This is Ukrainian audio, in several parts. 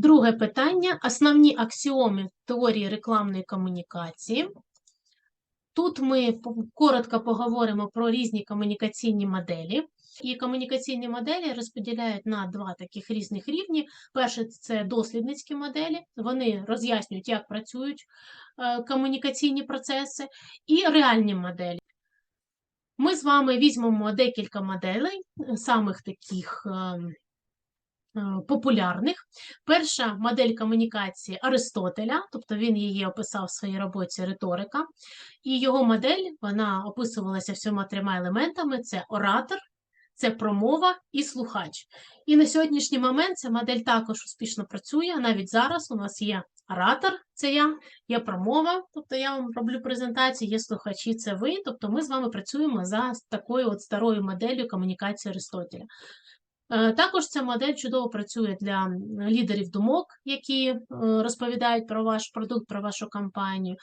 Друге питання: основні аксіоми теорії рекламної комунікації. Тут ми коротко поговоримо про різні комунікаційні моделі. І комунікаційні моделі розподіляють на два таких різних рівні. Перше це дослідницькі моделі, вони роз'яснюють, як працюють е, комунікаційні процеси, і реальні моделі. Ми з вами візьмемо декілька моделей, е, самих таких ем, популярних. Перша модель комунікації Аристотеля, тобто він її описав в своїй роботі риторика, і його модель вона описувалася всіма трьома елементами: це оратор, це промова і слухач. І на сьогоднішній момент ця модель також успішно працює. Навіть зараз у нас є оратор, це я, є промова, тобто я вам роблю презентацію, є слухачі, це ви. Тобто ми з вами працюємо за такою от старою моделлю комунікації Аристотеля. Е, Також ця модель чудово працює для лідерів думок, які е, розповідають про ваш продукт, про вашу компанію.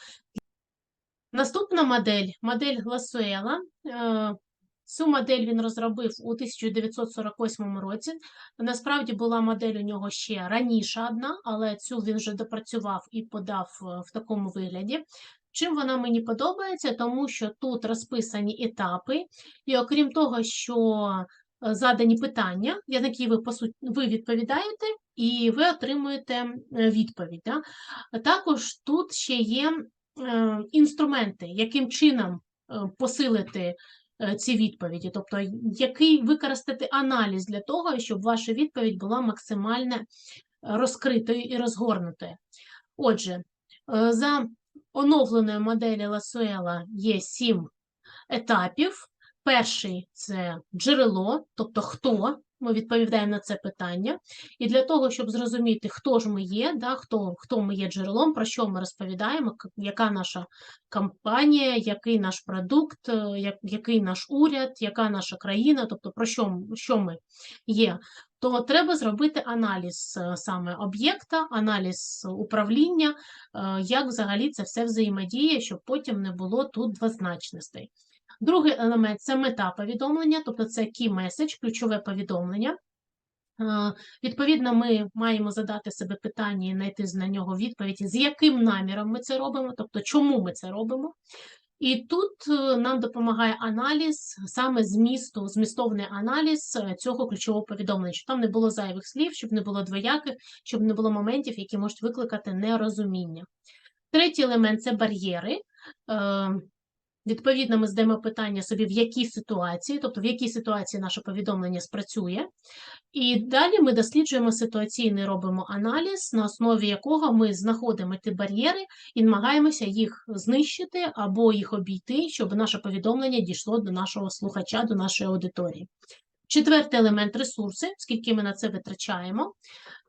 Наступна модель модель Гласуела. Е, Цю модель він розробив у 1948 році. Насправді була модель у нього ще раніше одна, але цю він вже допрацював і подав в такому вигляді. Чим вона мені подобається? Тому що тут розписані етапи, і окрім того, що задані питання, на які ви по суті ви відповідаєте, і ви отримуєте е, відповідь. Да? Також тут ще є е, інструменти, яким чином е, посилити е, ці відповіді, тобто який використати аналіз для того, щоб ваша відповідь була максимально е, розкритою і розгорнутою. Отже, е, за оновленою моделі Ласуела є сім етапів. Перший це джерело, тобто хто. Ми відповідаємо на це питання. І для того, щоб зрозуміти, хто ж ми є, да, хто, хто ми є джерелом, про що ми розповідаємо, яка наша компанія, який наш продукт, е, як- який наш уряд, яка наша країна, тобто про що, що ми є, то треба зробити аналіз е, саме об'єкта, аналіз управління, е, як взагалі це все взаємодіє, щоб потім не було тут двозначностей. Другий елемент це мета повідомлення, тобто це key message, ключове повідомлення. Е, Відповідно, ми маємо задати себе питання і знайти на нього відповідь, з яким наміром ми це робимо, тобто чому ми це робимо. І тут е, нам допомагає аналіз, саме змісту, змістовний аналіз е, цього ключового повідомлення, щоб там не було зайвих слів, щоб не було двояких, щоб не було моментів, які можуть викликати нерозуміння. Третій елемент це бар'єри. Відповідно, ми здаємо питання собі, в якій ситуації, тобто в якій ситуації наше повідомлення спрацює. І далі ми досліджуємо ситуаційний, робимо аналіз, на основі якого ми знаходимо ті бар'єри і намагаємося їх знищити або їх обійти, щоб наше повідомлення дійшло до нашого слухача, до нашої аудиторії. Четвертий елемент ресурси, скільки ми на це витрачаємо.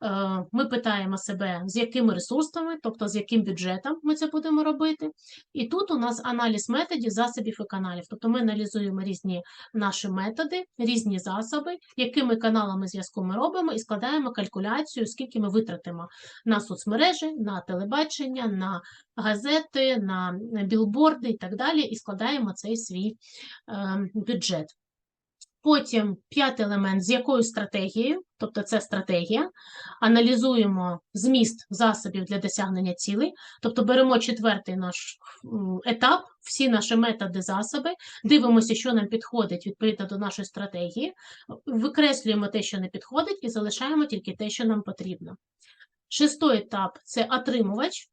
Е, Ми питаємо себе, з якими ресурсами, тобто з яким бюджетом ми це будемо робити. І тут у нас аналіз методів, засобів і каналів. Тобто ми аналізуємо різні наші методи, різні засоби, якими каналами зв'язку ми робимо, і складаємо калькуляцію, скільки ми витратимо на соцмережі, на телебачення, на газети, на білборди і так далі, і складаємо цей свій е, бюджет. Потім п'ятий елемент, з якою стратегією, тобто це стратегія, аналізуємо зміст засобів для досягнення цілей, тобто беремо четвертий наш етап, всі наші методи, засоби, дивимося, що нам підходить відповідно до нашої стратегії, викреслюємо те, що не підходить, і залишаємо тільки те, що нам потрібно. Шостий етап це отримувач,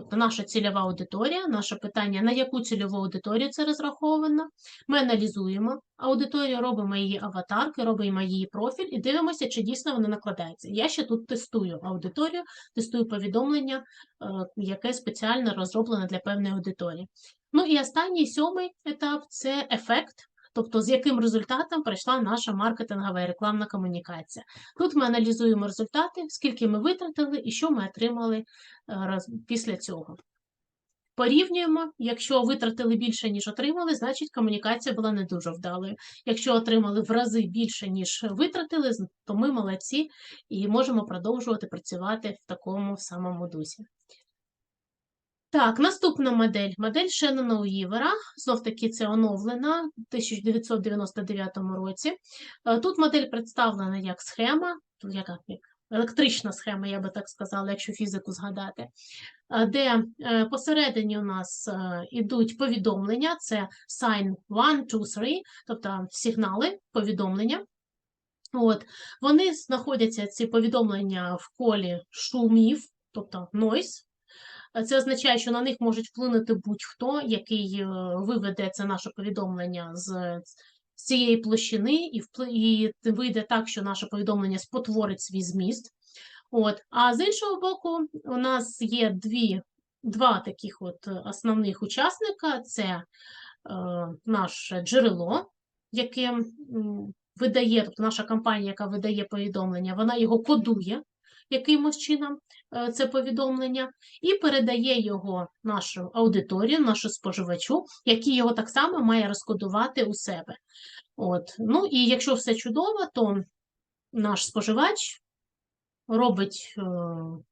тобто наша цільова аудиторія, наше питання, на яку цільову аудиторію це розраховано. Ми аналізуємо аудиторію, робимо її аватарки, робимо її профіль і дивимося, чи дійсно вона накладається. Я ще тут тестую аудиторію, тестую повідомлення, е, яке спеціально розроблене для певної аудиторії. Ну і останній сьомий етап це ефект. Тобто, з яким результатом пройшла наша маркетингова і рекламна комунікація. Тут ми аналізуємо результати, скільки ми витратили і що ми отримали е, після цього. Порівнюємо, якщо витратили більше, ніж отримали, значить комунікація була не дуже вдалою. Якщо отримали в рази більше, ніж витратили, то ми молодці і можемо продовжувати працювати в такому самому дусі. Так, наступна модель. Модель Шеннона Уівера. Знов таки це оновлена в 1999 році. Е, Тут модель представлена як схема, яка як електрична схема, я би так сказала, якщо фізику згадати, е, де е, посередині у нас ідуть повідомлення, це sign 1, 2, 3, тобто сигнали, повідомлення. От, вони знаходяться, ці повідомлення в колі шумів, тобто noise. Е, Це означає, що на них можуть вплинути будь-хто, який е, виведе це наше повідомлення з цієї площини, і, вийде так, що наше повідомлення спотворить свій зміст. От. А з іншого боку, у нас є дві, два таких от основних учасника: це е, наше джерело, яке видає, тобто наша компанія, яка видає повідомлення, вона його кодує якимось чином, е, це повідомлення, і передає його нашу аудиторію, нашу споживачу, який його так само має розкодувати у себе. От. Ну і якщо все чудово, то наш споживач робить е,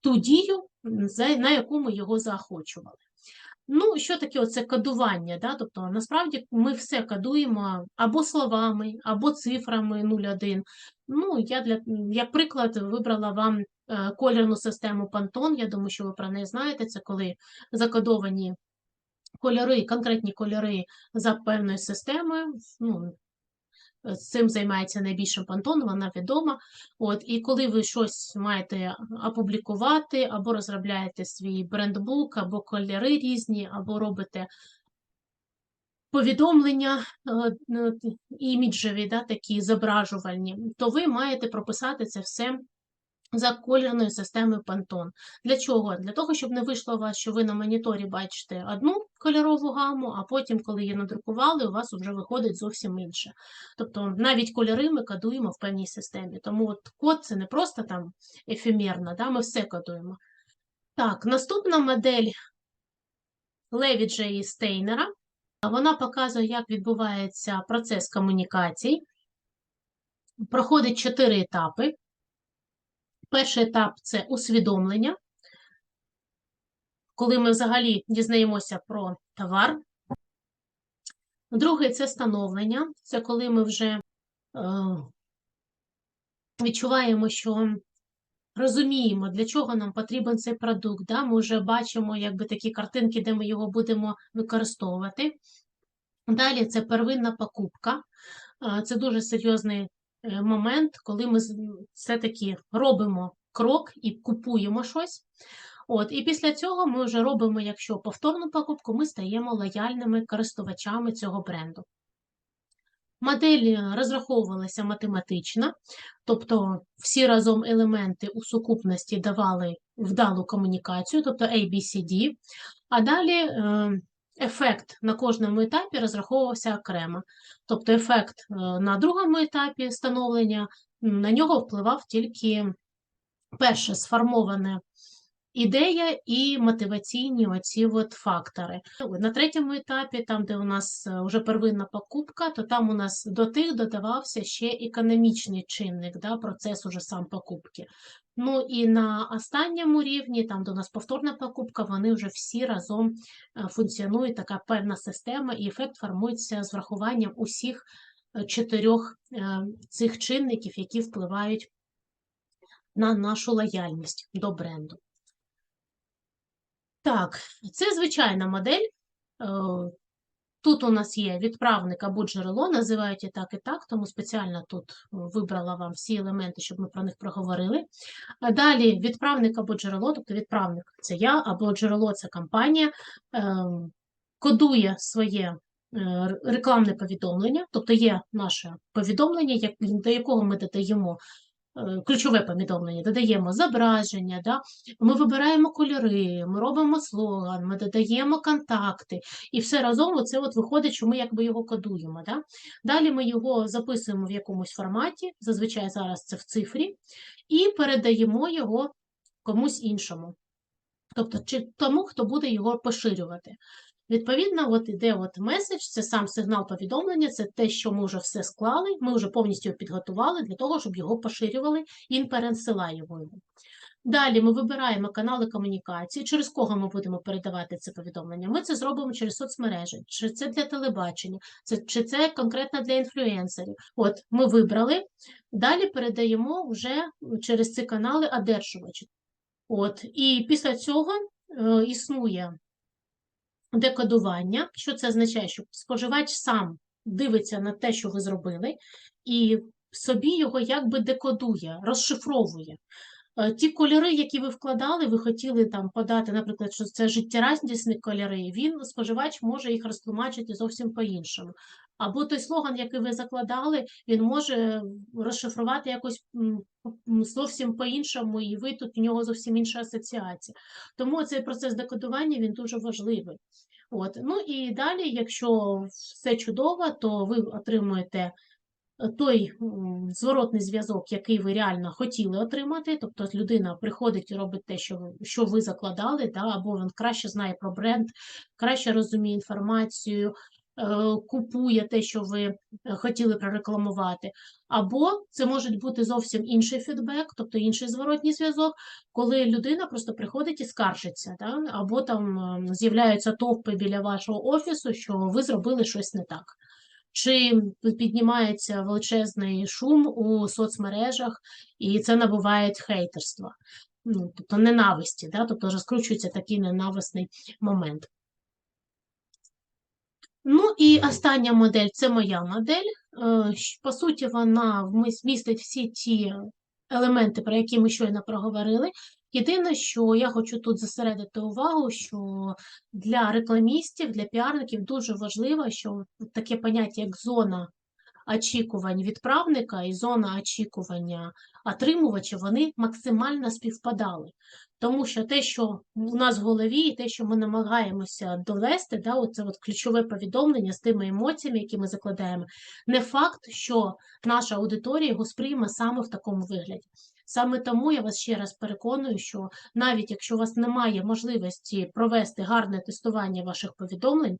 ту дію, на яку ми його заохочували. Ну, що таке оце кодування? Да? Тобто, насправді ми все кодуємо або словами, або цифрами 0,1. Ну, я для, як приклад вибрала вам е, колірну систему Pantone. Я думаю, що ви про неї знаєте. Це коли закодовані кольори, конкретні кольори за певною системою. Ну, цим займається найбільше Pantone, вона відома. От, і коли ви щось маєте опублікувати, або розробляєте свій брендбук, або кольори різні, або робите повідомлення е, е, іміджеві, да, такі зображувальні, то ви маєте прописати це все за кольорною системою Pantone. Для чого? Для того, щоб не вийшло у вас, що ви на моніторі бачите одну кольорову гаму, а потім, коли її надрукували, у вас вже виходить зовсім інше. Тобто навіть кольори ми кодуємо в певній системі. Тому от код це не просто там ефемерно, да, ми все кодуємо. Так, наступна модель Леві Джеї Стейнера. Вона показує, як відбувається процес комунікацій. Проходить чотири етапи. Перший етап це усвідомлення, коли ми взагалі дізнаємося про товар. Другий це становлення, це коли ми вже е, відчуваємо, що розуміємо, для чого нам потрібен цей продукт. Да? Ми вже бачимо якби, такі картинки, де ми його будемо використовувати. Далі це первинна покупка. Це дуже серйозний е, момент, коли ми все-таки робимо крок і купуємо щось. От, і після цього ми вже робимо, якщо повторну покупку, ми стаємо лояльними користувачами цього бренду. Модель е, розраховувалася математично, тобто всі разом елементи у сукупності давали вдалу комунікацію, тобто ABCD, а далі е, ефект на кожному етапі розраховувався окремо. Тобто ефект е, на другому етапі становлення, на нього впливав тільки перше сформоване ідея і мотиваційні оці от фактори. На третьому етапі, там, де у нас е, вже первинна покупка, то там у нас до тих додавався ще економічний чинник, да, процес уже сам покупки. Ну і на останньому рівні, там у нас повторна покупка, вони вже всі разом е, функціонують, така певна система, і ефект формується з врахуванням усіх е, чотирьох е, цих чинників, які впливають на нашу лояльність до бренду. Так, це звичайна модель. Е, Тут у нас є відправник або джерело, називають і так, і так, тому спеціально тут вибрала вам всі елементи, щоб ми про них проговорили. Далі відправник або джерело, тобто відправник це я, або джерело це компанія, е, кодує своє е, рекламне повідомлення, тобто є наше повідомлення, до якого ми додаємо е, ключове повідомлення, додаємо зображення, да? ми вибираємо кольори, ми робимо слоган, ми додаємо контакти, і все разом оце от виходить, що ми якби його кодуємо. Да? Далі ми його записуємо в якомусь форматі, зазвичай зараз це в цифрі, і передаємо його комусь іншому. Тобто чи тому, хто буде його поширювати. Відповідно, от іде от меседж, це сам сигнал повідомлення, це те, що ми вже все склали, ми вже повністю підготували для того, щоб його поширювали, і він пересилає його. Далі ми вибираємо канали комунікації, через кого ми будемо передавати це повідомлення. Ми це зробимо через соцмережі, чи це для телебачення, чи це конкретно для інфлюенсерів. От ми вибрали, далі передаємо вже через ці канали одержувачу. От, і після цього е, існує декодування. Що це означає? Що споживач сам дивиться на те, що ви зробили, і собі його якби декодує, розшифровує. Е, Ті кольори, які ви вкладали, ви хотіли там подати, наприклад, що це життєрадісні кольори, він, споживач, може їх розтлумачити зовсім по-іншому. Або той слоган, який ви закладали, він може розшифрувати якось зовсім по-іншому, і ви тут у нього зовсім інша асоціація. Тому цей процес декодування він дуже важливий. От. Ну і далі, якщо все чудово, то ви отримуєте той зворотний зв'язок, який ви реально хотіли отримати, тобто людина приходить і робить те, що ви, що ви закладали, да, або він краще знає про бренд, краще розуміє інформацію, купує те, що ви е, хотіли прорекламувати. Або це може бути зовсім інший фідбек, тобто інший зворотній зв'язок, коли людина просто приходить і скаржиться, да, або там е, з'являються товпи біля вашого офісу, що ви зробили щось не так чи піднімається величезний шум у соцмережах, і це набуває хейтерства, ну, тобто ненависті, да? тобто розкручується такий ненависний момент. Ну і остання модель це моя модель. Е, По суті, вона містить всі ті елементи, про які ми щойно проговорили. Єдине, що я хочу тут зосередити увагу, що для рекламістів, для піарників дуже важливо, що таке поняття, як зона очікувань відправника і зона очікування отримувача, вони максимально співпадали. Тому що те, що у нас в голові, і те, що ми намагаємося довести, да, оце от ключове повідомлення з тими емоціями, які ми закладаємо, не факт, що наша аудиторія його сприйме саме в такому вигляді. Саме тому я вас ще раз переконую, що навіть якщо у вас немає можливості провести гарне тестування ваших повідомлень,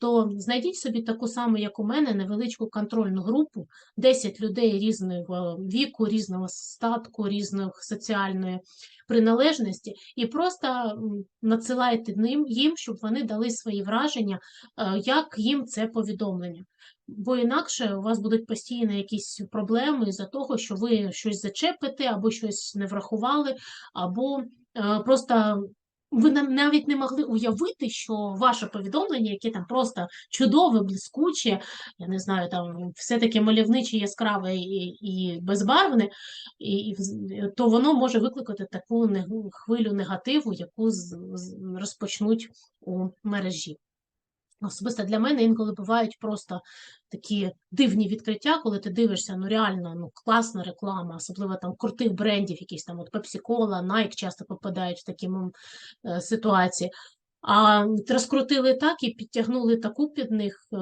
то знайдіть собі таку саму, як у мене, невеличку контрольну групу, 10 людей різного віку, різного статку, різної соціальної приналежності, і просто надсилайте ним їм, щоб вони дали свої враження, е, як їм це повідомлення. Бо інакше у вас будуть постійно якісь проблеми з-за того, що ви щось зачепите, або щось не врахували, або е, просто ви навіть не могли уявити, що ваше повідомлення, яке там просто чудове, блискуче, я не знаю, там все таке мальовниче, яскраве і, і безбарвне, і, і то воно може викликати таку не- хвилю негативу, яку з- з- розпочнуть у мережі. Особисто для мене інколи бувають просто такі дивні відкриття, коли ти дивишся, ну реально ну, класна реклама, особливо там крутих брендів, якісь там от Pepsi-Cola, Nike часто попадають в такі е, ситуації. А розкрутили так і підтягнули таку під них е,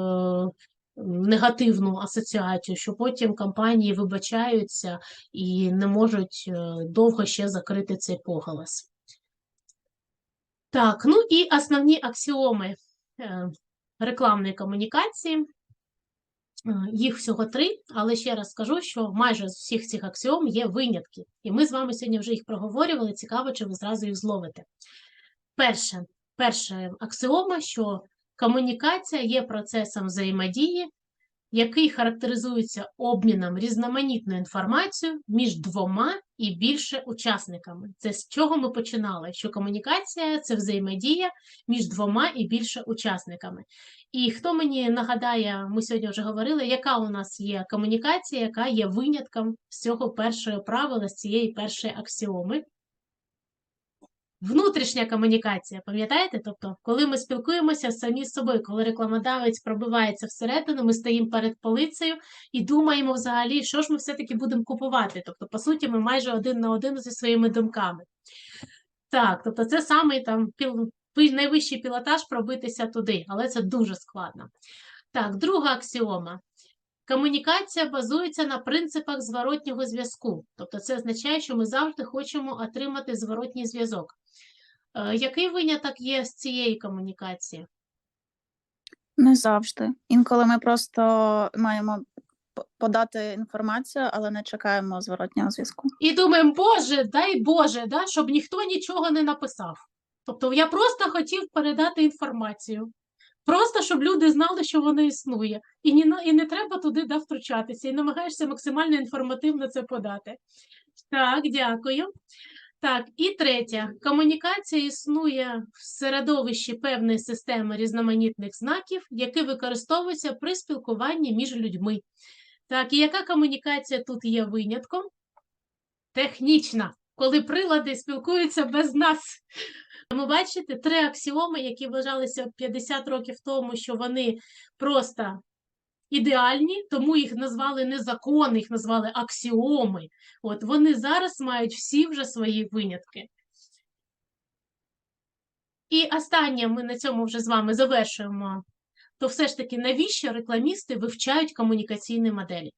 негативну асоціацію, що потім компанії вибачаються і не можуть е, довго ще закрити цей поголос. Так, ну і основні аксіоми е, рекламної комунікації. Е, Їх всього три, але ще раз скажу, що майже з всіх цих аксіом є винятки. І ми з вами сьогодні вже їх проговорювали. Цікаво, чи ви зразу їх зловите. Перше, перша аксіома, що комунікація є процесом взаємодії, який характеризується обміном різноманітною інформацією між двома і більше учасниками. Це з чого ми починали? Що комунікація це взаємодія між двома і більше учасниками. І хто мені нагадає, ми сьогодні вже говорили, яка у нас є комунікація, яка є винятком з цього першого правила, з цієї першої аксіоми. Внутрішня комунікація, пам'ятаєте? Тобто, коли ми спілкуємося самі з собою, коли рекламодавець пробивається всередину, ми стоїмо перед полицею і думаємо взагалі, що ж ми все-таки будемо купувати. Тобто, по суті, ми майже один на один зі своїми думками. Так, тобто це самий там найвищий пілотаж пробитися туди, але це дуже складно. Так, друга аксіома. Комунікація базується на принципах зворотнього зв'язку. Тобто це означає, що ми завжди хочемо отримати зворотній зв'язок. Е, Який виняток є з цієї комунікації? Не завжди. Інколи ми просто маємо подати інформацію, але не чекаємо зворотнього зв'язку. І думаємо, Боже, дай Боже, да, щоб ніхто нічого не написав. Тобто я просто хотів передати інформацію. Просто щоб люди знали, що воно існує, і не, і не треба туди да, втручатися, і намагаєшся максимально інформативно це подати. Так, дякую. Так, і третє. Комунікація існує в середовищі певної системи різноманітних знаків, які використовуються при спілкуванні між людьми. Так, і яка комунікація тут є винятком? Технічна, коли прилади спілкуються без нас. Ми бачите три аксіоми, які вважалися 50 років тому, що вони просто ідеальні, тому їх назвали не закони, їх назвали аксіоми. От вони зараз мають всі вже свої винятки. І останнє ми на цьому вже з вами завершуємо. То все ж таки, навіщо рекламісти вивчають комунікаційні моделі?